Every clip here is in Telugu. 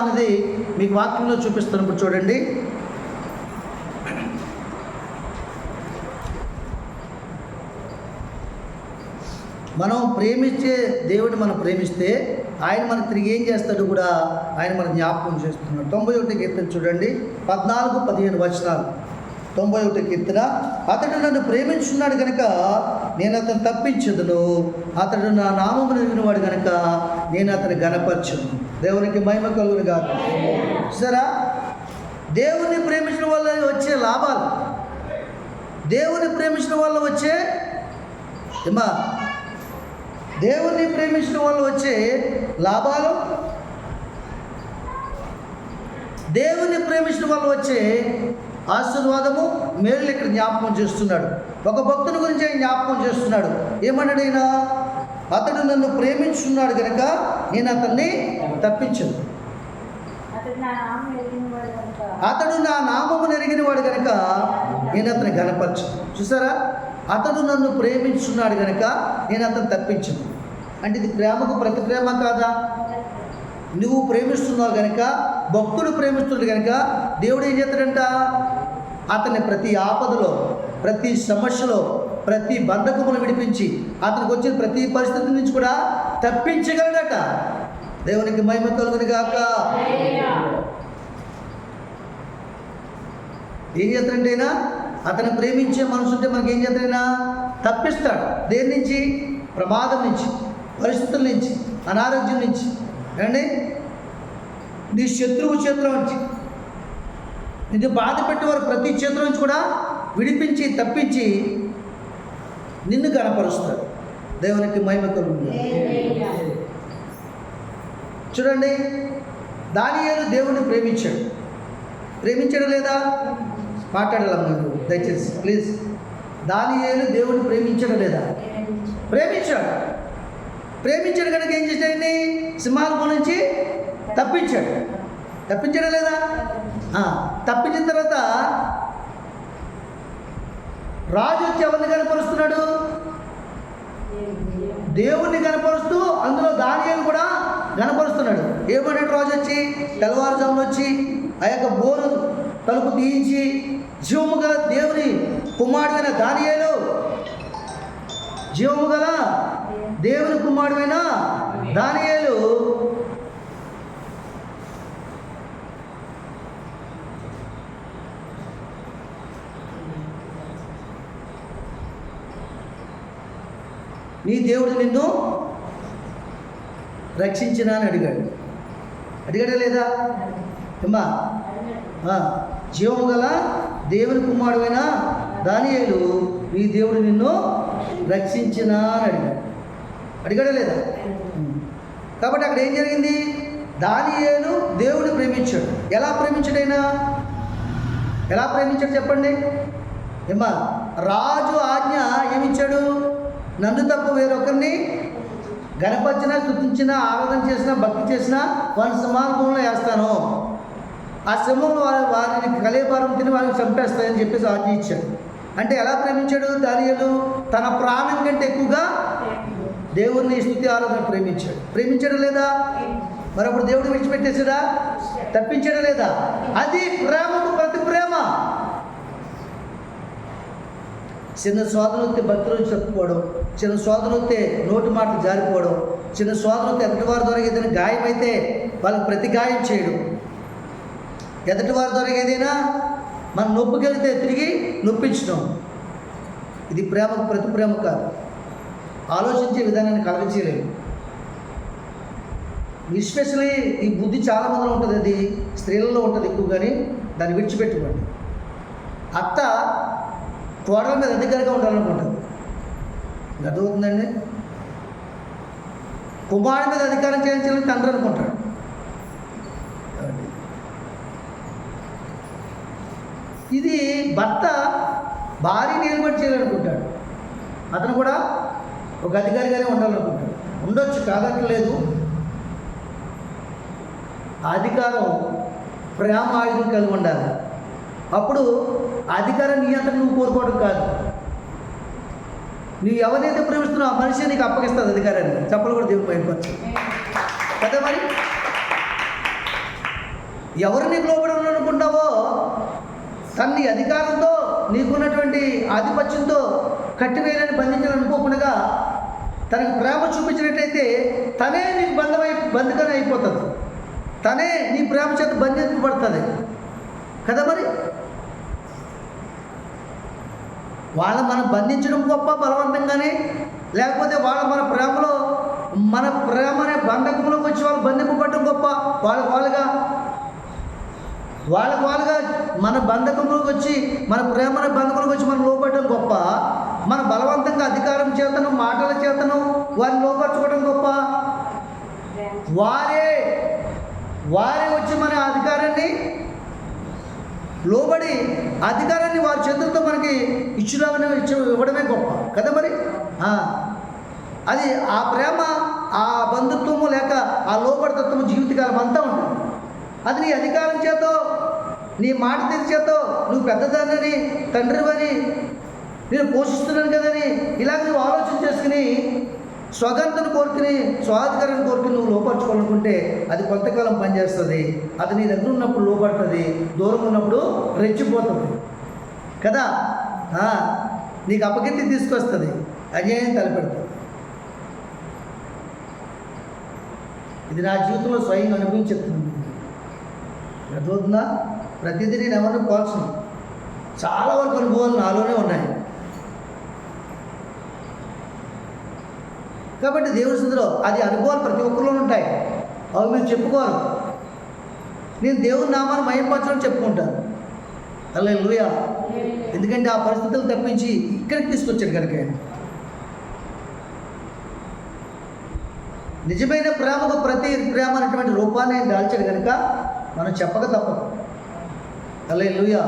అనేది మీకు వాక్యంలో చూపిస్తున్నప్పుడు చూడండి. మనం ప్రేమించే దేవుడిని మనం ప్రేమిస్తే ఆయన మనకు తిరిగి ఏం చేస్తాడు కూడా ఆయన మన జ్ఞాపకం చేస్తున్నాడు. తొంభై ఒకటి కీర్తన చూడండి. పద్నాలుగు పదిహేను వచనాలు. తొంభై ఒకటి కీర్తన అతడు నన్ను ప్రేమించున్నాడు కనుక నేను అతను తప్పించదును. అతడు నా నామము నిలిగిన వాడు కనుక నేను అతని గనపరచును దేవునికి మహిమ కలుగును కాదు సరా దేవుని ప్రేమించడం వల్ల వచ్చే లాభాలు. దేవుని ప్రేమించడం వల్ల వచ్చే ఏమా దేవుణ్ణి ప్రేమించడం వల్ల వచ్చే లాభాలు? దేవుణ్ణి ప్రేమించడం వల్ల వచ్చే ఆశీర్వాదము? మేలు ఇక్కడ జ్ఞాపకం చేస్తున్నాడు. ఒక భక్తుని గురించి జ్ఞాపకం చేస్తున్నాడు. ఏమన్నాడు ఆయన? అతడు నన్ను ప్రేమించున్నాడు కనుక నేను అతన్ని తప్పించను. అతడు నా నామము నెరిగిన వాడు కనుక నేను అతని గనపరచు చూసారా? అతడు నన్ను ప్రేమించున్నాడు కనుక నేను అతను తప్పించను. అంటే ఇది ప్రేమకు ప్రతి ప్రేమ కాదా? నువ్వు ప్రేమిస్తున్నావు కనుక భక్తుడు ప్రేమిస్తున్నాడు కనుక దేవుడు ఏం చేస్తాడంట? అతన్ని ప్రతి ఆపదలో ప్రతి సమస్యలో ప్రతి బంధకమును విడిపించి అతనికి వచ్చిన ప్రతి పరిస్థితి నుంచి కూడా తప్పించగలడట. దేవునికి మహిమ కలుగుని గాక. ఏం చేస్తాడంటే అతను ప్రేమించే మనసు ఉంటే మనకి ఏం చేస్తాడైనా? తప్పిస్తాడు. దేని నుంచి? ప్రమాదం నుంచి పరిస్థితుల నుంచి అనారోగ్యం నుంచి. ఏమండి? నీ శత్రువు చేతుల నుంచి. నిన్ను బాధ పెట్టేవారు ప్రతి చేతుల నుంచి కూడా విడిపించి తప్పించి నిన్ను కనపరుస్తాడు. దేవునికి మహిమ కలుగుతుంది చూడండి దానియేలు దేవుణ్ణి ప్రేమించాడు. ప్రేమించాడు లేదా? మాట్లాడాల మీరు? దయచేసి ప్లీజ్. దానియేలు దేవుణ్ణి ప్రేమించాడు లేదా? ప్రేమించాడు. ప్రేమించాడు కనుక ఏం చేశాడని సింహాల నుంచి తప్పించాడు. తప్పించడం లేదా? తప్పించిన తర్వాత రాజు వచ్చి ఎవరిని కనపరుస్తున్నాడు? దేవుణ్ణి కనపరుస్తూ అందులో దానియాలు కూడా కనపరుస్తున్నాడు. ఏమన్నాడు రాజు వచ్చి తెల్లవారుజామున వచ్చి ఆ యొక్క బోరు తలుపు తీయించి జీవము గల దేవుని కుమారుడైన దానియేలు జీవము గల దేవుని కుమారుడైన దానియేలు నీ దేవుడు నిన్ను రక్షించినా అని అడిగాడు. అడిగాడా లేదా? అమ్మా ఆ, జీవము గల దేవుని కుమారుడైన దానియేలు నీ దేవుడు నిన్ను రక్షించినా అని అడిగాడు. అడిగాడా లేదా. కాబట్టి అక్కడ ఏం జరిగింది? దానియేలు దేవుని ప్రేమించాడు. ఎలా ప్రేమించాడైనా ఎలా ప్రేమించాడు చెప్పండి. ఏమ్మా? రాజు ఆజ్ఞ ఏమిచ్చాడు? నన్ను తప్ప వేరొకరిని గణపరిచినా స్థుతించినా ఆరాధన చేసినా భక్తి చేసినా వారిని సమానంలో వేస్తాను. ఆ సింహంలో వారి వారిని కలేపారం తిని వారిని చంపేస్తాయని చెప్పేసి ఆజ్ఞ ఇచ్చాడు. అంటే ఎలా ప్రేమించాడు దానియలు? తన ప్రాణం కంటే ఎక్కువగా దేవుణ్ణి స్థుతి ఆరాధన ప్రేమించాడు. ప్రేమించాడు లేదా? మరొకడు దేవుడు విడిచిపెట్టేసాడా తప్పించడం లేదా? అది ప్రేమకు ప్రతి ప్రేమ. చిన్న శోధన భక్తులు చెప్పుకోవడం చిన్న శోధన నోటి మాటలు జారిపోవడం చిన్న శోధన వస్తే ఎదుటి వారి ద్వారా ఏదైనా గాయమైతే వాళ్ళకి ప్రతి గాయం చేయడం. ఎదుటి వారి ద్వారా ఏదైనా మనం నొప్పికెళ్తే తిరిగి నొప్పించడం. ఇది ప్రేమకు ప్రతి ప్రేమ కాదు. ఆలోచించే విధానాన్ని కలగచేయలేదు ఎస్పెషలీ ఈ బుద్ధి చాలా మందిలో ఉంటుంది. అది స్త్రీలలో ఉంటుంది ఎక్కువ కానీ దాన్ని విడిచిపెట్టుకోండి. అత్త కోడల మీద అధికారిగా ఉండాలనుకుంటుంది అర్థమవుతుందండి? కుమారుడి మీద అధికారం చేయించాలని తండ్రి అనుకుంటాడు. ఇది భర్త భార్యని ఏర్పాటు చేయాలనుకుంటాడు. అతను కూడా ఒక అధికారిగానే ఉండాలనుకుంటాడు. ఉండొచ్చు కాదట్లేదు అధికారం ప్రేమ ఆయుధం కలిగి ఉండాలి. అప్పుడు అధికారం నీ నువ్వు కోరుకోవడం కాదు. నువ్వు ఎవరైతే ప్రేమిస్తున్నావు ఆ మనిషి నీకు అప్పగిస్తుంది అధికారాన్ని. చెప్పలు కూడా దేవుడు బయటపరచు కదా మరి? ఎవరు నీకు లోపడం అనుకుంటావో తన్ని అధికారంతో నీకున్నటువంటి ఆధిపత్యంతో కట్టివేయాలని బంధించాలనుకోకుండా తనకు ప్రేమ చూపించినట్లయితే తనే నీకు బంధమై బంధకం అయిపోతుంది తనే నీ ప్రేమ చేత బంధింపబడుతుంది. కదా మరి? వాళ్ళ మనం బంధించడం గొప్ప బలవంతంగానే. లేకపోతే వాళ్ళ మన ప్రేమలో మన ప్రేమ అనే బంధకంలోకి వచ్చి వాళ్ళు బంధింపబడడం గొప్ప. వాళ్ళ వాళ్ళగా వాళ్ళకు వాళ్ళుగా మన బంధకంలోకి వచ్చి మన ప్రేమ అనే బంధకంలోకి వచ్చి మనం లోపడడం గొప్ప. మన బలవంతంగా అధికారం చేతను మాటల చేతను వారిని లోపరచుకోవడం గొప్ప. వారే వారే వచ్చి మన అధికారాన్ని లోబడి అధికారాన్ని వారి చేతులతో మనకి ఇచ్చుదామని ఇవ్వడమే గొప్ప. కదా మరి? అది ఆ ప్రేమ ఆ బంధుత్వము లేక ఆ లోబడితత్వము జీవితకాలం అంతా ఉంటుంది అది నీ అధికారం చేతో నీ మాట తీరు నువ్వు పెద్దదాన్ని తండ్రివని నేను పోషిస్తున్నాను కదని ఇలాగ నువ్వు ఆలోచన చేసుకుని స్వగంతను కోరుకుని స్వాధికారం కోరుకుని నువ్వు లోపరచుకోవాలనుకుంటే అది కొంతకాలం పనిచేస్తుంది. అది నీ దగ్గర ఉన్నప్పుడు లోపడుతుంది. దూరం ఉన్నప్పుడు రెచ్చిపోతుంది. కదా? నీకు అపకీర్తి తీసుకొస్తుంది. అన్యాయం తలపెడుతుంది. ఇది నా జీవితంలో స్వయం అనుభవించి చెప్తున్నాను అర్థమవుతుందా? ప్రతిదీ నేను ఎవరిని పోల్చను. చాలా వరకు అనుభవాలు నాలోనే ఉన్నాయి. కాబట్టి దేవుడి స్థితిలో అది అనుభవాలు ప్రతి ఒక్కరిలో ఉంటాయి. అవి మీరు చెప్పుకోరు. నేను దేవుని నామాన్ని మయంపరచడం చెప్పుకుంటాను. అలా లూయా ఎందుకంటే ఆ పరిస్థితులు తప్పించి ఇక్కడికి తీసుకొచ్చాడు కనుక నిజమైన ప్రేమకు ప్రతి ప్రేమ అనేటువంటి రూపాన్ని ఆయన దాల్చాడు కనుక మనం చెప్పక తప్పదు. అలా లూయా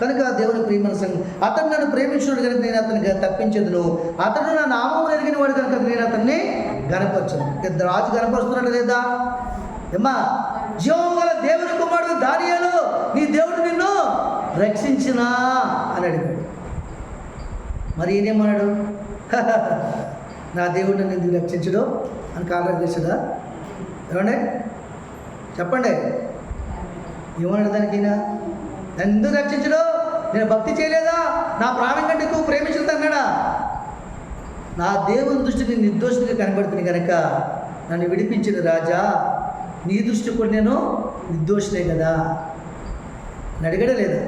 కనుక దేవుని ప్రియమైన సంఘం అతను నన్ను ప్రేమించినాడు కనుక నేను అతనికి తప్పించదును అతను నా నామం ఎరిగిన వాడు కనుక నేను అతన్ని గనపరచను రాజు గనపరుస్తున్నాడు లేదా? ఏమ్మా జీవం గల దేవుని కుమారుడు దానియాలు నీ దేవుడు నిన్ను రక్షించినా అని అడిగాడు. మరి ఈయనేమన్నాడు నా దేవుడు నన్ను ఎందుకు రక్షించడు? అని కాలం చేశాడా ఏమండి? చెప్పండి. ఏమన్నాడు దానికి నన్ను ఎందుకు రక్షించడు? నేను భక్తి చేయలేదా? నా ప్రాణం కంటే ఎక్కువ ప్రేమించదు అన్నాడా? నా దేవుని దృష్టిని నిర్దోషిగా కనబడుతుంది కనుక నన్ను విడిపించిన రాజా నీ దృష్టి కూడా నేను నిర్దోషినే కదా? అని అడిగడే లేదా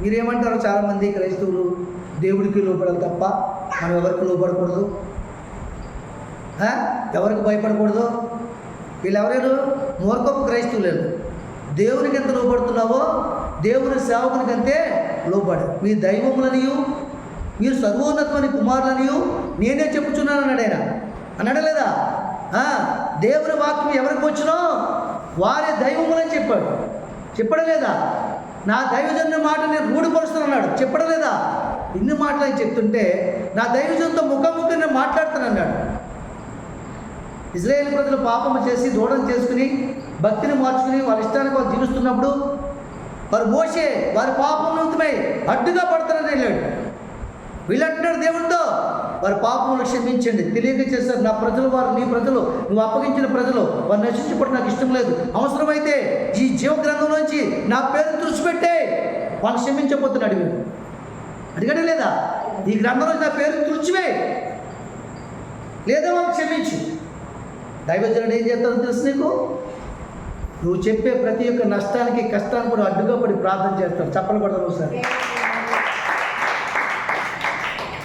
మీరేమంటారు చాలామంది క్రైస్తవులు దేవుడికి లోపడాలి తప్ప మనం ఎవరికి లోపడకూడదు ఎవరికి భయపడకూడదు? వీళ్ళెవరేరు మూర్ఖపు క్రైస్తవులేరు. దేవునికి ఎంత లోపడుతున్నావో దేవుని సేవకుని కంటే లోపడు మీ దైవములనియు మీరు సర్వోన్నతమని కుమారులనియు నేనే చెప్పుచున్నాను అన్నాడు ఆయన. అన్నాడా లేదా? దేవుని వాక్యం ఎవరికి వచ్చినో వారే దైవములని చెప్పాడు. చెప్పడం లేదా? నా దైవజన్య మాట నేను రూఢపరుస్తున్నాడు చెప్పడం లేదా? ఇన్ని మాటలు ఆయన చెప్తుంటే నా దైవజంతో ముఖాముఖి నేను మాట్లాడుతానన్నాడు ఇజ్రాయేల్ ప్రజలు పాపము చేసి దూడం చేసుకుని భక్తిని మార్చుకుని వాళ్ళ ఇష్టానికి వాళ్ళు జీవిస్తున్నప్పుడు వారు మోసే వారి పాపం నిమిత్తమై అడ్డుగా పడతారని వెళ్ళాడు వీళ్ళంటున్నాడు దేవుడితో వారి పాపములు క్షమించండి. తెలియక చేస్తారు నా ప్రజలు వారు నీ ప్రజలు నువ్వు అప్పగించిన ప్రజలు వారు నశించబడి నాకు ఇష్టం లేదు. అవసరమైతే ఈ జీవ గ్రంథంలోంచి నా పేరు తుడిచిపెట్టే. వాళ్ళు క్షమించబోతున్నాడు వీడు. అడిగాడే లేదా? ఈ గ్రంథంలో నా పేరు తుడిచివే. లేదా వాళ్ళు క్షమించు. దైవజనుడు ఏం చేస్తారో తెలుసు నీకు? నువ్వు చెప్పే ప్రతి ఒక్క నష్టానికి కష్టానికి కూడా అడ్డుగా పడి ప్రార్థన చేస్తాడు చప్పలు పడతాను ఒకసారి.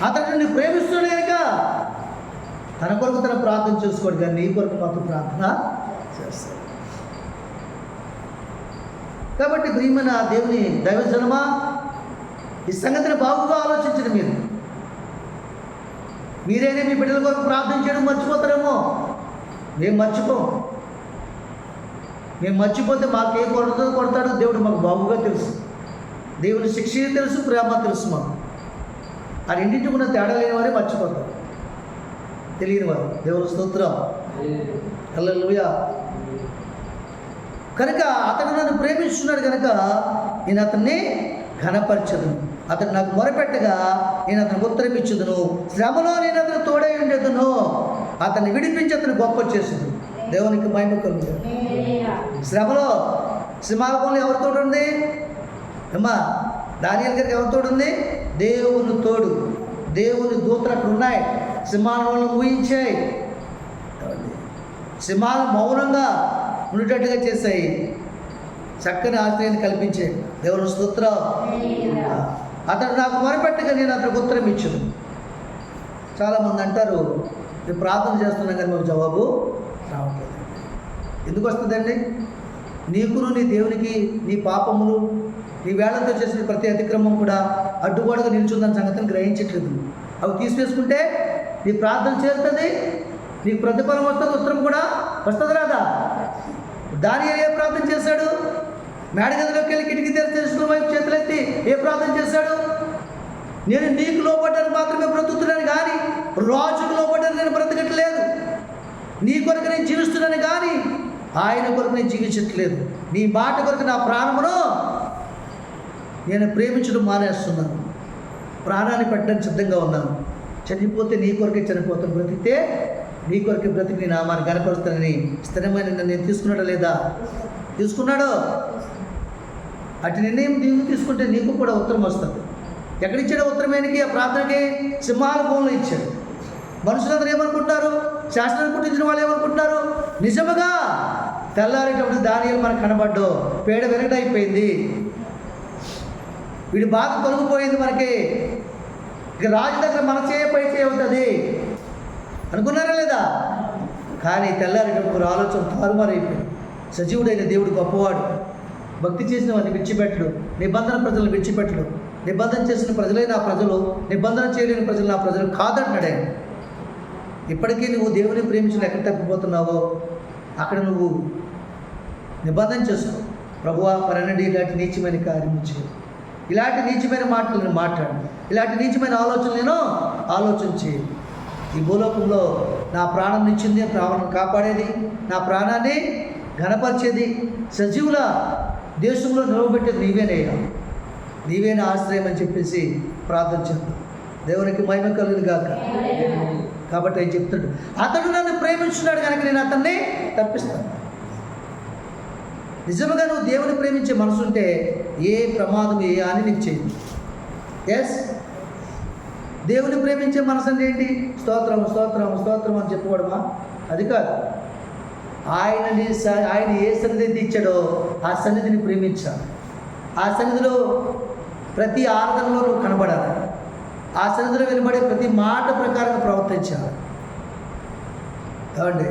అతను నిన్ను ప్రేమిస్తున్నాడు కనుక తన కొరకు తన ప్రార్థన చేసుకోడు కానీ నీ కొరకు మాత్రం ప్రార్థన చేస్తాడు. కాబట్టి ప్రియమైన దేవుని దైవజనమా ఈ సంగతిని బాగుగా ఆలోచించండి మీరు. మీరైనా మీ బిడ్డల కొరకు ప్రార్థన చేయడం మర్చిపోతారేమో? మేము మర్చిపోం. మేము మర్చిపోతే మాకు ఏ కొరత కొడతాడో దేవుడు మాకు బాగుగా తెలుసు. దేవుని శిక్ష తెలుసు ప్రేమ తెలుసు మాకు. ఆ రెండింటి కూడా తేడా లేని వారే మర్చిపోతారు. తెలియని వారు. దేవుని స్తోత్రం. హల్లెలూయా. కనుక అతను నన్ను ప్రేమిస్తున్నాడు కనుక నేను అతన్ని ఘనపరచదును. అతను నాకు మొరపెట్టగా నేను అతనికి ఉత్తరం ఇచ్చుదును. శ్రమలో నేను అతను తోడై ఉండేదును. అతన్ని విడిపించి అతను గొప్ప చేసుదు దేవునికి మహిమ కలుగుతాను శ్రమలో సింహాలకంలో ఎవరితో ఉంది అమ్మా దానియల్ గారికి ఎవరితో ఉంది దేవుని తోడు. దేవుని దూతలు అక్కడ ఉన్నాయి సింహాలను ఊహించాయి. సింహాలు మౌనంగా ఉండేటట్టుగా చేశాయి. చక్కని ఆశ్రయాన్ని కల్పించాయి. దేవుని స్తోత్రం. అతడు నాకు మొరపెట్టగా నేను అతనికి ఉత్తరం ఇచ్చాను. చాలామంది అంటారు మేము ప్రార్థన చేస్తున్నాం కానీ మాకు జవాబు రావట్లేదు. ఎందుకు వస్తుందండి నీకును నీ దేవునికి నీ పాపములు నీ వేళతో చేసిన ప్రతి అతిక్రమం కూడా అడ్డుగోడగా నిల్చుందని సంగతిని గ్రహించట్లేదు. అవి తీసివేసుకుంటే నీ ప్రార్థన చేరుతుంది నీకు ప్రతిఫలం వస్తుంది ఉత్తరం కూడా వస్తుంది రాదా దాని ఏ ప్రార్థన చేశాడు? మేడగదిలోకి వెళ్ళి కిటికీ తెరిచి తెలుసుకున్న వైపు చేతులెత్తి ఏ ప్రార్థన చేశాడు? నేను నీకు లోపడ్డాను మాత్రమే బ్రతుకుతున్నాను కానీ రాజుకు లోపడ్డాను నేను బ్రతకట్లేదు. నీ కొరకు నేను జీవిస్తున్నాను కానీ ఆయన కొరకు నేను జీవించట్లేదు. నీ మాట కొరకు నా ప్రాణమును నేను ప్రేమించడం మానేస్తున్నాను. ప్రాణాన్ని పెట్టడానికి సిద్ధంగా ఉన్నాను. చనిపోతే నీ కొరకే చనిపోతాను. బ్రతికితే నీ కొరకే బ్రతికి నీ నామాన్ని కనపరుస్తానని స్థిరమైన నేను తీసుకున్నాడా లేదా? తీసుకున్నాడు. అటు నిర్ణయం నీకు తీసుకుంటే నీకు కూడా ఉత్తరం వస్తుంది. ఎక్కడిచ్చాడు ఉత్తరం ఆయనకి ఆ ప్రార్థనకి సింహాల భూములు ఇచ్చాడు. మనుషులందరూ ఏమనుకుంటారు శాస్త్రాన్ని పుట్టించిన వాళ్ళు ఏమనుకుంటారు నిజముగా తెల్లారేటప్పుడు దానియలు మనకు కనబడ్డు పేడ వెనకటైపోయింది వీడి బాధ తొలగిపోయింది మనకి. ఇక రాజు దగ్గర మన చేయ పై చేయవుతుంది అనుకున్నారా లేదా? కానీ తెల్లారేటప్పుడు ఆలోచన తారుమారైపోయింది. సజీవుడైన దేవుడు గొప్పవాడు. భక్తి చేసిన వారిని విడిచిపెట్టడు. నిబంధన ప్రజలను విడిచిపెట్టడు. నిబంధన చేసిన ప్రజలే నా ప్రజలు నిబంధన చేయలేని ప్రజలు నా ప్రజలు కాదంటున్నాడే ఇప్పటికీ నువ్వు దేవుని ప్రేమించిన ఎక్కడ తప్పిపోతున్నావో అక్కడ నువ్వు నిబంధన చేసుకో. ప్రభువా పరనడి ఇలాంటి నీచమైన కార్యము చేయి ఇలాంటి నీచమైన మాటలు నేను మాట్లాడు ఇలాంటి నీచమైన ఆలోచనలు నేను ఆలోచన చేయి ఈ భూలోకంలో నా ప్రాణం ఇచ్చింది ప్రాణం కాపాడేది నా ప్రాణాన్ని ఘనపరిచేది సజీవుల దేశంలో నిలవబెట్టేది నీవేనయ్యా నీవేనా ఆశ్రయం అని చెప్పేసి ప్రార్థన చేద్దాం. దేవునికి మహిమ కలుగును గాక కాబట్టి ఆయన చెప్తాడు అతడు నన్ను ప్రేమించున్నాడు కనుక నేను అతన్ని తప్పిస్తాను. నిజంగా నువ్వు దేవుని ప్రేమించే మనసు ఉంటే ఏ ప్రమాదం ఏ అని నీకు చేయదు. ఎస్ దేవుని ప్రేమించే మనసు అంటే ఏంటి? స్తోత్రం స్తోత్రం స్తోత్రం అని చెప్పుకోవడమా అది కాదు. ఆయనని ఆయన ఏ సన్నిధి ఇచ్చాడో ఆ సన్నిధిని ప్రేమించాలి. ఆ సన్నిధిలో ప్రతి ఆరాధనలో నువ్వు కనబడాలి. ఆ సన్నిధిలో వినబడే ప్రతి మాట ప్రకారం ప్రవర్తించాలి ఏమండి?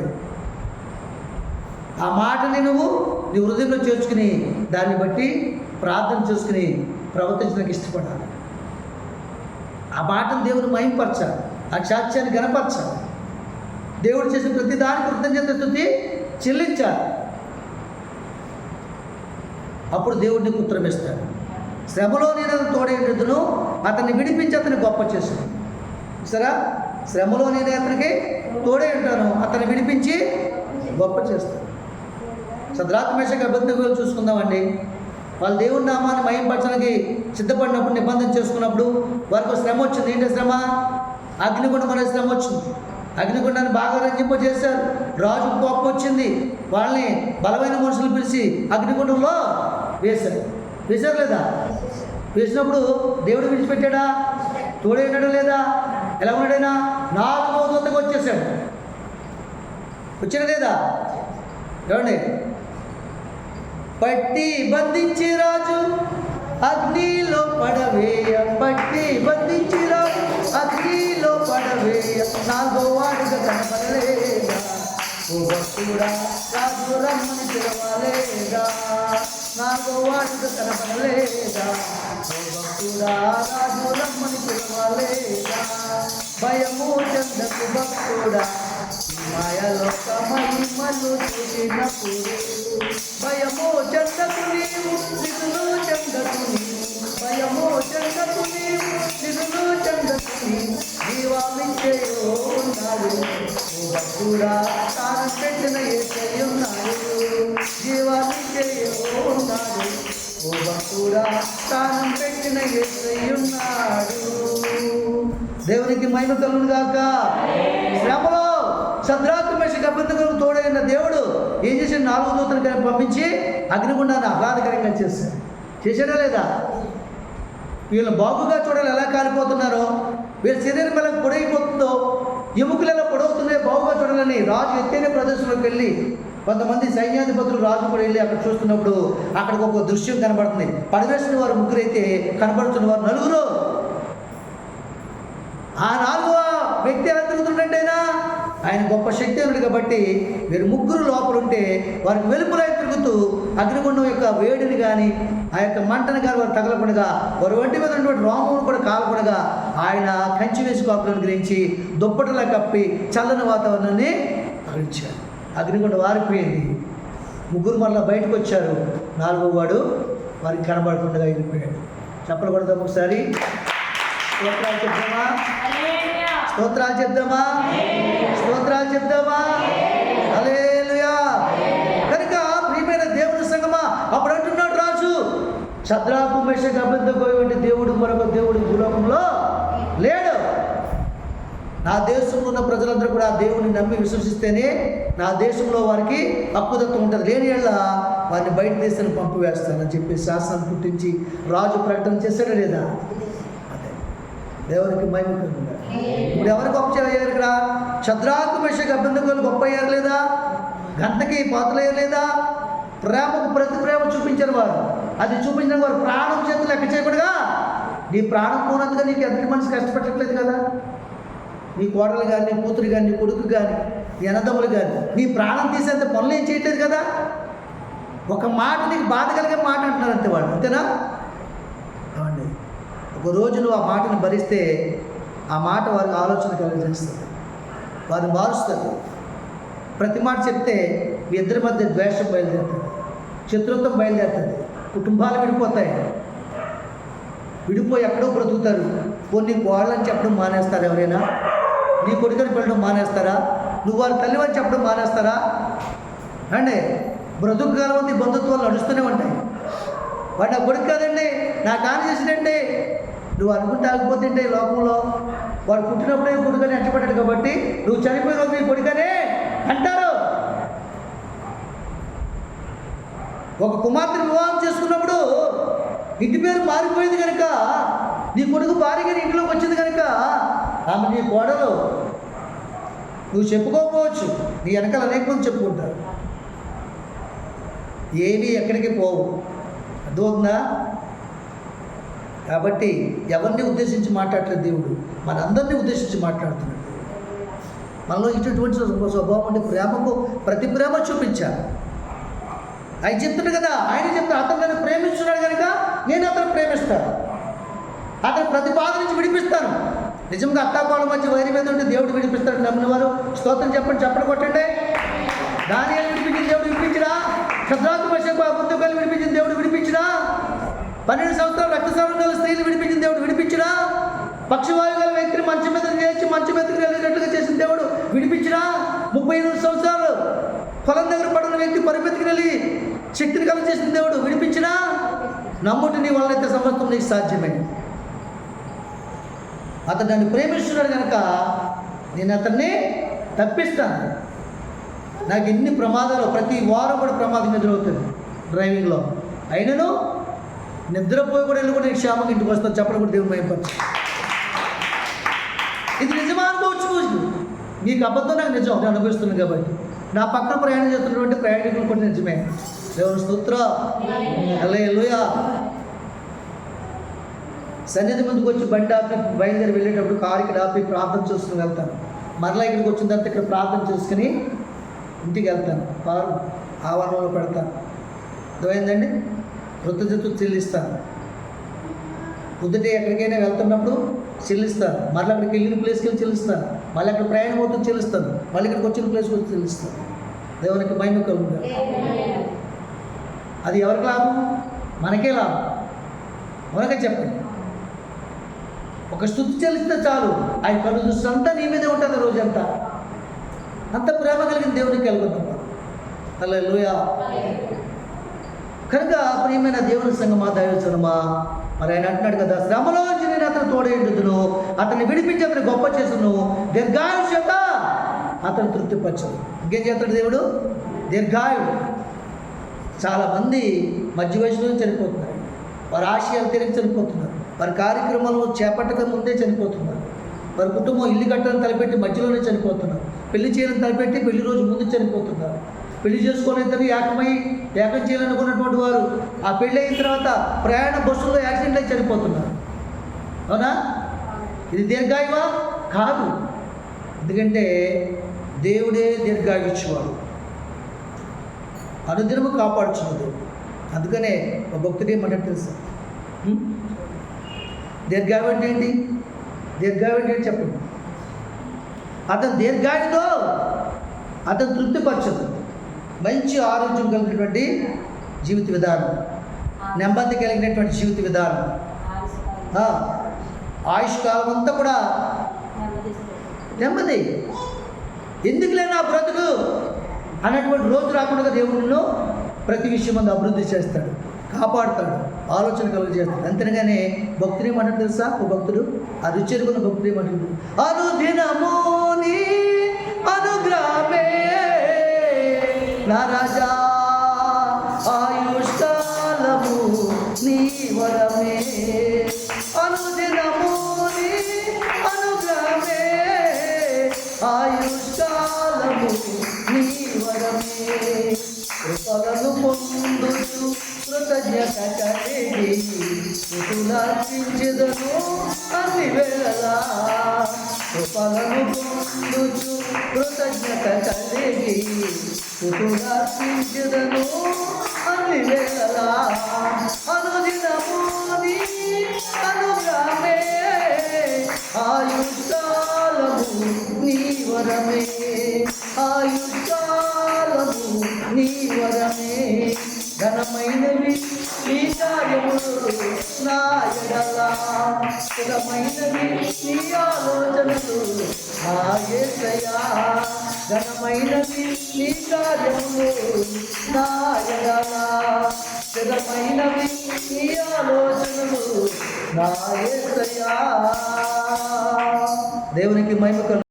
ఆ మాటని నువ్వు నీ హృదయంలో చేర్చుకుని దాన్ని బట్టి ప్రార్థన చేసుకుని ప్రవర్తించడానికి ఇష్టపడాలి. ఆ మాటను దేవుని మహింపరచాలి. ఆ సాక్ష్యాన్ని గనపరచాలి దేవుడు చేసిన ప్రతి దానికి కృతజ్ఞత స్థుతి చెల్లించాలి. అప్పుడు దేవుడిని నీకు ఉత్తరం ఇస్తాడు. శ్రమలో నేను తోడేటను అతన్ని విడిపించి అతన్ని గొప్ప చేశాను సరా శ్రమలో నేను అతనికి తోడే ఉంటాను అతన్ని విడిపించి గొప్ప చేస్తాను. సద్రాత్మేషక అభ్యర్థులు చూసుకుందామండి. వాళ్ళు దేవుడి నామాన్ని మయంపరచడానికి సిద్ధపడినప్పుడు నిబంధన చేసుకున్నప్పుడు వారికి శ్రమ వచ్చింది. ఏంటి శ్రమ? అగ్నిగుండం అనే శ్రమ వచ్చింది. అగ్నిగుండాన్ని బాగా రంజింపజేశారు. రాజు కోపం వచ్చింది. వాళ్ళని బలమైన మనుషులు పిలిచి అగ్నిగుండంలో వేశారు. వేశారు లేదా వేసినప్పుడు దేవుడు విడిచిపెట్టాడా? తోడే ఉండడం లేదా? ఎలా ఉన్నాడైనా? నాలుగో దూతకు వచ్చేసాడు. వచ్చాడు లేదా? ఏమండి పట్టి బంధించి రాజు అగ్నిలో పడవేయ. పట్టి బంధించి రాజు అగ్నిలో పడవేయ. నాలుగో వాడిగా కనపడలేదా? ఓ భక్తుడా రాజు రమ్మని పిలవలేదా? నాకు వాడిగా కనపడలేదా? ఓ రమ్మని పిలవలేదా? భయము చెందకు భక్తుడా మాయలోక చూసినప్పుడు భయమో చెందకు నీవు నిధులు చెందకు నీవు. భయమో చెందకు నీవు నిధులు చెందకు నీవు. జీవామించేయో ఉన్నాడు భక్తుడా తాను పెట్టిన ఉన్నాడు ఓ భక్తుడా పెట్టిన దేవునికి మహిమ కలుగును గాక. శ్రమలో సద్రాత్మేష గబ్బిందుకు తోడైన దేవుడు ఏం చేసి నాలుగు దూతలు కలిపి పంపించి అగ్నిగుండాన్ని ఆహ్లాదకరంగా చేశాడు. చేశాడా లేదా? వీళ్ళు బాగుగా చూడాలి ఎలా కాలిపోతున్నారో. వీళ్ళ శరీరం ఎలా పొడైపోతుందో ఎముకలు ఎలా పొడవుతున్నాయో బాగుగా చూడాలని రాజు ఎత్తైన ప్రదేశంలోకి వెళ్ళి కొంతమంది సైన్యాధిపతులు రాజు కూడా వెళ్ళి అక్కడ చూస్తున్నప్పుడు అక్కడికి ఒక దృశ్యం కనబడుతుంది. పడవేసిన వారు ముగ్గురైతే కనబడుతున్న వారు నలుగురు. ఆ నాలుగవ వ్యక్తి ఎలా తిరుగుతుండంటే ఆయన గొప్ప శక్తి కాబట్టి వీరు ముగ్గురు లోపల ఉంటే వారికి వెలుపులై తిరుగుతూ అగ్నిగుండం యొక్క వేడిని కానీ ఆ యొక్క మంటను కానీ వారు తగలకుండగా వారి ఒంటి మీద ఉన్నటువంటి రోమం కూడా కాలకుండగా ఆయన కంచి వేసి కాపులను గ్రహించి దుప్పటలా కప్పి చల్లని వాతావరణాన్ని గ్రహించారు అగ్నిగుండ వారిపోయింది ముగ్గురు మళ్ళీ బయటకు వచ్చారు నాలుగో వాడు వారికి కనబడకుండా వెళ్ళిపోయాడు. చెప్పకూడదు ఒకసారి. స్తోత్రాలు చెప్దామా? స్తోత్రాలు చెప్దామా? స్తోత్రాలు చెప్దామా? అలేలుయా కనుక ప్రియమైన దేవుని సంగమా అప్పుడు అంటున్నాడు రాజు శద్రాకు మేషకు అబద్ధ దేవుడు మరొక దేవుడు ఈ భూలోకంలో లేడు. నా దేశంలో ఉన్న ప్రజలందరూ కూడా దేవుని నమ్మి విశ్వసిస్తేనే నా దేశంలో వారికి హక్కుదత్వం ఉంటుంది. లేని ఏళ్ళ వారిని బయట దేశాన్ని పంపివేస్తానని చెప్పి శాసనం పుట్టించి రాజు ప్రకటన చేశాడా లేదా? అదే. దేవునికి మహిమ ఇప్పుడు ఎవరు గొప్ప అయ్యారు ఇక్కడ శద్రాకు మెషకు అభ్యంతకులు గొప్ప అయ్యారు లేదా? గంటకి పాత్రలయ్యారు లేదా? ప్రేమకు ప్రతి ప్రేమ చూపించారు వారు. అది చూపించిన వారు ప్రాణం చేతులు లెక్క చేయకూడగా నీ ప్రాణం పోనందుగా నీకు ఎంత మనిషి కష్టపెట్టట్లేదు కదా? నీ కోడలు కానీ నీ కూతురు కానీ నీ కొడుకు కానీ నీ అన్నదమ్ములు కానీ నీ ప్రాణం తీసేంత పనులు ఏం చేయట్లేదు కదా? ఒక మాట నీకు బాధ కలిగే మాట అంటున్నారు అంతే వాడు అంతేనా? అవండి ఒక రోజు నువ్వు ఆ మాటను భరిస్తే ఆ మాట వారికి ఆలోచన కలిగిస్తుంది వారిని మారుస్తుంది. ప్రతి మాట చెప్తే మీ ఇద్దరి మధ్య ద్వేషం బయలుదేరుతుంది. శత్రుత్వం బయలుదేరుతుంది. కుటుంబాలు విడిపోతాయి. విడిపోయి ఎక్కడో బ్రతుకుతారు. కొన్ని కోళ్ళని చెప్పడం మానేస్తారు ఎవరైనా? నీ కొడుకుని పిల్లడం మానేస్తారా? నువ్వు వారి తల్లివని చెప్పడం మానేస్తారా? అండి బ్రతుకు కాలం బంధుత్వాలు నడుస్తూనే ఉంటాయి. వాడు నా కొడుకు కాదండి నా కాని చేసినండి నువ్వు అనుకుంటే ఆగిపోతే ఈ లోకంలో? వాడు పుట్టినప్పుడే కొడుకని అంటపడ్డాడు కాబట్టి నువ్వు చనిపోయిన నీ కొడుకనే అంటారు. ఒక కుమార్తెను వివాహం చేసుకున్నప్పుడు ఇంటి పేరు మారిపోయింది కనుక నీ కొడుకు భార్య ఇంట్లోకి వచ్చింది కనుక ఆమె నీ కోడలు. నువ్వు చెప్పుకోకపోవచ్చు. నీ వెనకాల అనేక మంది చెప్పుకుంటారు. ఏవి ఎక్కడికి పోవు. అర్థమవుతుందా? కాబట్టి ఎవరిని ఉద్దేశించి మాట్లాడలేదు దేవుడు? మనందరినీ ఉద్దేశించి మాట్లాడుతున్నాడు మనలో ఇటువంటి స్వభావం అంటే ప్రేమకు ప్రతి ప్రేమ చూపించాలి ఆయన చెప్తున్నాడు కదా ఆయన చెప్తాడు అతను నన్ను ప్రేమిస్తున్నాడు కనుక నేను అతను ప్రేమిస్తాను. అతను ప్రతి బాధ నుంచి విడిపిస్తాను. నిజంగా అత్తాకోళ్ళ మధ్య వైరి మీద ఉంటే దేవుడు విడిపిస్తాడు నమ్మిన వారు. స్తోత్రం చెప్పండి చెప్పండి కొట్టండి. దాని విడిపించిన దేవుడు విడిపించినా శత్రాకు వర్షకు బుద్ధకాలు విడిపించిన దేవుడు విడిపించినా పన్నెండు సంవత్సరాలు రక్తస్రావం గల స్త్రీలు విడిపించిన దేవుడు విడిపించినా పక్షవాయు గల వ్యక్తిని మంచి మీద చేసి మంచి మీదకి వెళ్ళేటట్టుగా చేసిన దేవుడు విడిపించినా ముప్పై ఎనిమిది సంవత్సరాలు పొలం దగ్గర పడిన వ్యక్తి పరిమితికి వెళ్ళి శక్తిని కలుగ చేసిన దేవుడు విడిపించినా నమ్ముటి నీ వలనైతే సమస్తం నీకు సాధ్యమే. అతను నన్ను ప్రేమిస్తున్నాడు కనుక నేను అతన్ని తప్పిస్తాను. నాకు ఎన్ని ప్రమాదాలు ప్రతి వారం కూడా ప్రమాదం ఎదురవుతుంది డ్రైవింగ్లో అయినను నిద్రపోయి కూడా వెళ్ళి కూడా నేను క్షేమంగా ఇంటికి వస్తాను. చెప్పడం కూడా దేవుడు భయపరచు ఇది నిజమా అనుకోవచ్చు మీకు అబద్ధం నాకు నిజం. నేను అనుభవిస్తున్నాను కాబట్టి. నా పక్కన ప్రయాణం చేస్తున్నటువంటి ప్రయాణికులు కూడా నిజమే. దేవుని స్తోత్ర. హల్లెలూయా. సన్నిధి ముందుకు వచ్చి బండి ఆపి బయలుదేరి వెళ్ళేటప్పుడు కారు ఇక్కడ ఆపి ప్రార్థన చేసుకుని వెళ్తాను. మరలా ఇక్కడికి వచ్చిన తర్వాత ఇక్కడ ప్రార్థన చేసుకుని ఇంటికి వెళ్తాను. కారు ఆవరణలో పెడతాను. అర్థమైందండి కృతజ్ఞతలు చెల్లిస్తాను. పొద్దుటే ఎక్కడికైనా వెళ్తున్నప్పుడు చెల్లిస్తాను. మళ్ళీ అక్కడికి వెళ్ళిన ప్లేస్కి వెళ్ళి చెల్లిస్తాను. మళ్ళీ అక్కడ ప్రయాణం అవుతుంది చెల్లిస్తాను. మళ్ళీ ఇక్కడికి వచ్చిన ప్లేస్కి వచ్చి చెల్లిస్తాను. దేవునికి మహిమ కలుగుతాను అది ఎవరికి లాభం? మనకే లాభం. మనకే చెప్పండి. ఒక స్థుతి చెల్లిస్తే చాలు. ఆయన కళ్ళు దృష్టి అంతా నీ మీదే ఉంటుంది రోజంతా. అంత ప్రేమ కలిగిన దేవునికి కలుగుతాం అలా కనుక ప్రియమైన దేవుని సంగమా దైవచనమా మరి ఆయన అంటున్నాడు కదా శ్రమలోంచి నేను అతను తోడేందును అతన్ని విడిపించి అతను గొప్ప చేసును. దీర్ఘాయుష్యత అతను తృప్తిపరచదు. ఇంకేం చేస్తాడు దేవుడు? దీర్ఘాయుడు. చాలామంది మధ్య వయసులో చనిపోతున్నారు. వారు ఆశయాలు తిరిగి చనిపోతున్నారు. వారి కార్యక్రమాలు చేపట్టక ముందే చనిపోతున్నారు. వారి కుటుంబం ఇల్లు కట్టడం తలపెట్టి మధ్యలోనే చనిపోతున్నారు. పెళ్ళి చేయడం తలపెట్టి పెళ్ళి రోజు ముందు చనిపోతున్నారు. పెళ్ళి చేసుకునే ఏకమై ఏకం చేయాలనుకున్నటువంటి వారు ఆ పెళ్ళి అయిన తర్వాత ప్రయాణ బస్సులో యాక్సిడెంట్ అయి చనిపోతున్నారు. అవునా? ఇది దీర్ఘాయువా? కాదు. ఎందుకంటే దేవుడే దీర్ఘాయుచ్చువాడు అనుదినము కాపాడుచున్న దేవుడు అందుకనే ఒక భక్తుడు ఏమంటాడు తెలుసా? దీర్ఘాయువు అంటే ఏంటి? దీర్ఘాయువు అంటే ఏంటి చెప్పండి అతను దీర్ఘాయులో అతను తృప్తిపరచదు. మంచి ఆరోగ్యం కలిగినటువంటి జీవిత విధానం. నెమ్మది కలిగినటువంటి జీవిత విధానం. ఆ, ఆయుష్ కాలం అంతా కూడా నెమ్మది. ఎందుకులే నా బ్రతుకు? అన్నటువంటి రోజు రాకుండా నిన్ను ప్రతి విషయం అందు అభివృద్ధి చేస్తాడు. కాపాడుతాడు ఆలోచన కలుగజేస్తాడు అంతేగానే భక్తుని ఏమంటాడు తెలుసా? ఓ భక్తుడు ఆ రుచెరుగున్న భక్తుడు ఏమంటాడు అనుదినమోని అనుగ్రామే నా రాజా ఆయుష్కాలము నీ వరమే. అనుదినమోని అనుగ్రామే ఆయుష్కాలము నీ వరమే. కృపలను పొందుచు కృతజ్ఞత కలిగి స్థుతులార్పించెదను అన్ని వేళలా కృపలను పొందుచు కృతజ్ఞత కలిగి స్థుతులార్పించెదను అన్ని వేళలా స్థిరమైనవి నీ ఆలోచనలు నా ఘనమైనవి నీ కార్యములు నా స్థిరమైనవి నీ ఆలోచనలు నా దేవునికి మహిమ